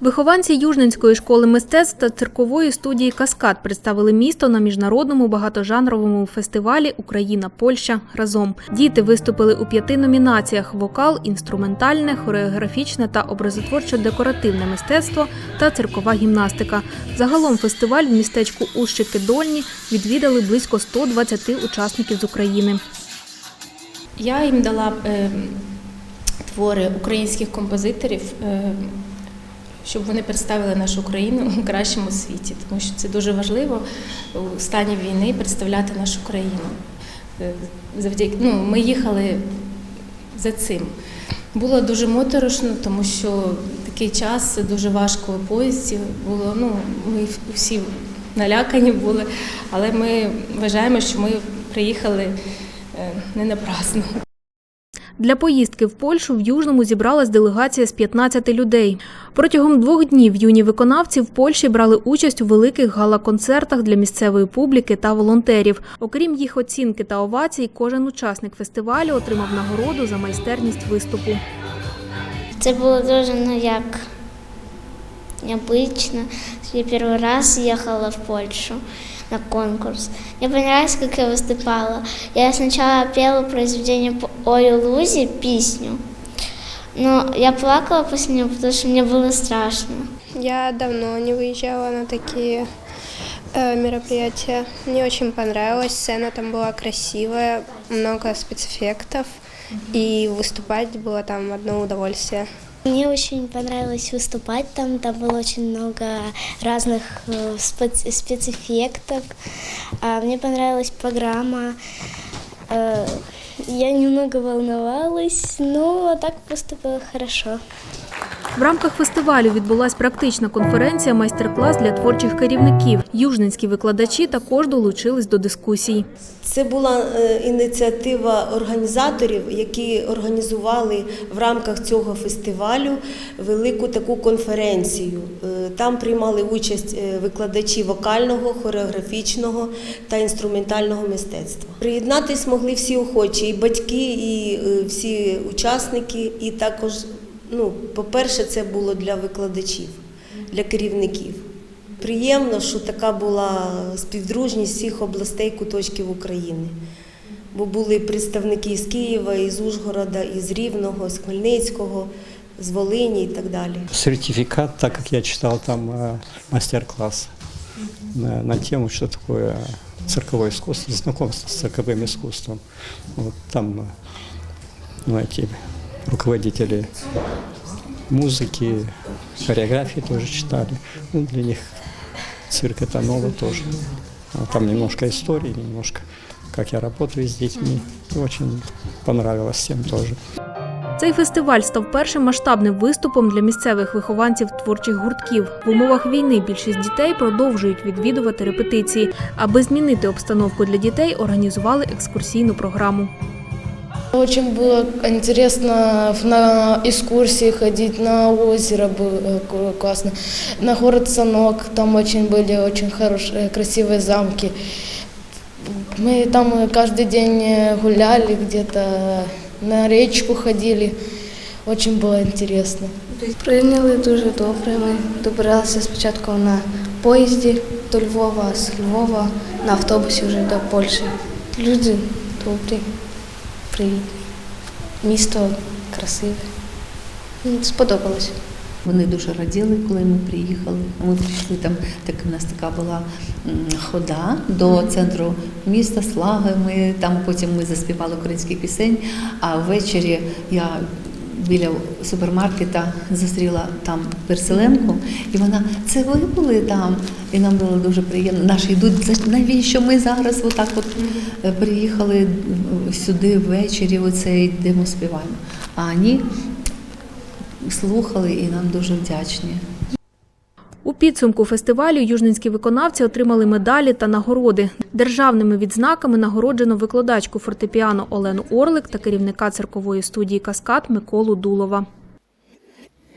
Вихованці Южненської школи мистецтв та циркової студії Каскад представили місто на міжнародному багатожанровому фестивалі Україна Польща разом. Діти виступили у п'яти номінаціях: вокал, інструментальне, хореографічне та образотворчо-декоративне мистецтво та циркова гімнастика. Загалом фестиваль в містечку Ущики Дольні відвідали близько 120 учасників з України. Я їм дала е, твори українських композиторів, е, щоб вони представили нашу країну у кращому світі, тому що це дуже важливо у стані війни представляти нашу країну. Е, Завдяки ну, ми їхали за цим. Було дуже моторошно, тому що такий час дуже важко у поїзді було. Ну, ми всі налякані були, але ми вважаємо, що ми приїхали е, не напрасно. Для поїздки в Польщу в Южному зібралась делегація з 15 людей. Протягом двох днів юні виконавці в Польщі брали участь у великих гала-концертах для місцевої публіки та волонтерів. Окрім їх оцінки та овацій, кожен учасник фестивалю отримав нагороду за майстерність виступу. Це було дуже ну як необычно. Я первый раз ехала в Польшу на конкурс. Мне понравилось, как я выступала. Я сначала пела произведение по Ой Лузи, песню. Но я плакала после нее, потому что мне было страшно. Я давно не выезжала на такие э, мероприятия. Мне очень понравилось. Сцена там была красивая, много спецэффектов. И выступать было там одно удовольствие. Мне очень понравилось выступать там, там было очень много разных э, спец- спецэффектов. А Мне понравилась программа. Э, Я немного волновалась, но так поступила хорошо. В рамках фестивалю відбулась практична конференція майстер-клас для творчих керівників. Южненські викладачі також долучились до дискусій. Це була е, ініціатива організаторів, які організували в рамках цього фестивалю велику таку конференцію. Е, Там приймали участь е, викладачі вокального, хореографічного та інструментального мистецтва. Приєднатись могли всі охочі, і батьки, і всі учасники, і також, ну, по-перше, це було для викладачів, для керівників. Приємно, що така була співдружність всіх областей куточків України. Бо були представники з Києва, із Ужгорода, із Рівного, з Хмельницького, з Волині і так далі. сертификат, так как я читал там э, мастер-класс на, на тему, что такое цирковое искусство, знакомство с цирковым искусством. Вот там э, ну, эти руководители музыки, хореографии тоже читали. Ну, для них цирк это ново тоже. А Там немножко истории, немножко как я работаю с детьми. Очень понравилось всем тоже. Цей фестиваль став першим масштабним виступом для місцевих вихованців творчих гуртків. В умовах війни більшість дітей продовжують відвідувати репетиції. Аби змінити обстановку для дітей, організували екскурсійну програму. Очень было интересно на экскурсии ходить, на озеро было э, классно, на город Санок, там очень были очень хорошие, красивые замки. Мы там э, каждый день э, гуляли где-то, на речку ходили, очень было интересно. Прийняли дуже добре. Ми добиралися спочатку на поїзді до Львова, а з Львова на автобусі вже до Польщі. Люди добрі, привітні. Місто красиве. Мені Сподобалось. Вони дуже раділи, коли ми приїхали. Ми прийшли там, так у нас така була хода до центру міста Слаги. Ми там потім ми заспівали українські пісень. А ввечері я біля супермаркета зустріла там переселенку, і вона це ви були там. І нам було дуже приємно. Наші йдуть «Це навіщо ми зараз отак от е, приїхали сюди ввечері. Оце йдемо співаємо. А ні, слухали і нам дуже вдячні. Підсумку фестивалю южненські виконавці отримали медалі та нагороди. Державними відзнаками нагороджено викладачку фортепіано Олену Орлик та керівника циркової студії Каскад Миколу Дулова.